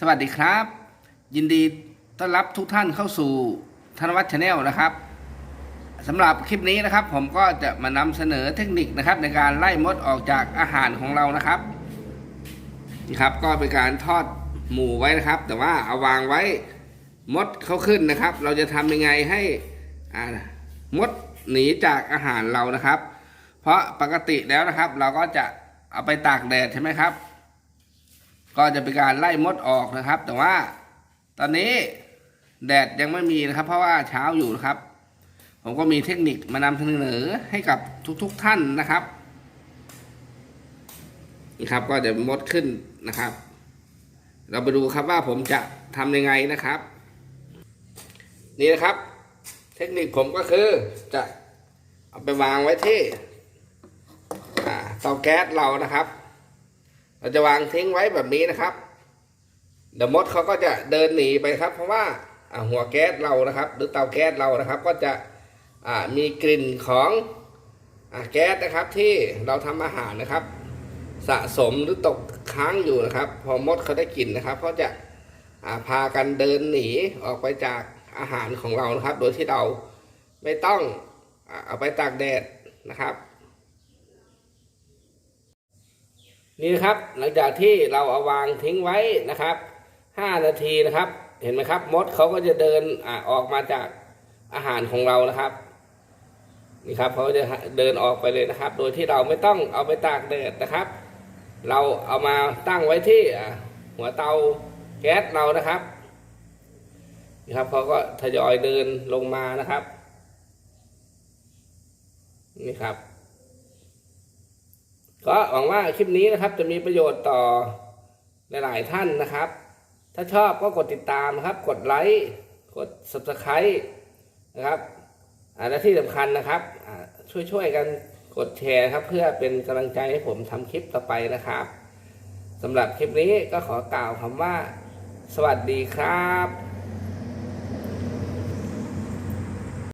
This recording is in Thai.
สวัสดีครับ ยินดีต้อนรับทุกท่านเข้าสู่ธนวัฒน์ชาแนลนะครับสำหรับคลิปนี้นะครับ ผมก็จะมานำเสนอเทคนิคนะครับ ในการไล่มดออกจากอาหารของเรานะครับนี่ครับ ก็เป็นการทอดหมูไว้นะครับ แต่ว่าเอาวางไว้มดเขาขึ้นนะครับ เราจะทำยังไงให้มดหนีจากอาหารเรานะครับ เพราะปกติแล้วนะครับ เราก็จะเอาไปตากแดดใช่ไหมครับ ก็จะเป็นการไล่มดออกนะครับ แต่ว่าตอนนี้แดดยังไม่มีนะครับ เพราะว่าเช้าอยู่นะครับ ผมก็มีเทคนิคมานำเสนอให้กับทุกๆทท่านนะครับนี่ครับก็จะมดขึ้นนะครับ เราไปดูครับว่าผมจะทำยังไงนะครับ นี่นะครับ เทคนิคผมก็คือจะเอาไปวางไว้ที่เตาแก๊สเรานะครับ เราจะวางทิ้งไว้แบบนี้นะครับ เดี๋ยวมดเขาก็จะเดินหนีไปครับ เพราะว่าหัวแก๊สเรานะครับ หรือเตาแก๊สเรานะครับ ก็จะมีกลิ่นของอแก๊สนะครับที่เราทำอาหารนะครับ สะสมหรือตกค้างอยู่นะครับ พอมดเขาได้กลิ่นนะครับเขาจะาพากันเดินหนีออกไปจากอาหารของเรานะครับ โดยที่เราไม่ต้องเอาไปตากแดดนะครับ นี่นะครับหลังจากที่เราเอาวางทิ้งไว้นะครับ 5 นาทีนะครับ เห็นไหมครับ มดเขาก็จะเดินอออกมาจากอาหารของเรานะครับนี่ครับเขาจะเดินออกไปเลยนะครับ โดยที่เราไม่ต้องเอาไปตากแดดนะครับ เราเอามาตั้งไว้ที่หัวเตาแก๊สเรานะครับนี่ครับเขาก็ทยอยเดินลงมานะครับนี่ครับ ก็หวังว่าคลิปนี้นะครับ จะมีประโยชน์ต่อหลายๆท่านนะครับ ถ้าชอบก็กดติดตามนะครับ กดไลค์กด subscribe นะครับและที่สำคัญนะครับช่วยๆกันกดแชร์ครับ เพื่อเป็นกำลังใจให้ผมทำคลิปต่อไปนะครับสำหรับคลิปนี้ก็ขอกล่าวคำว่า สวัสดีครับ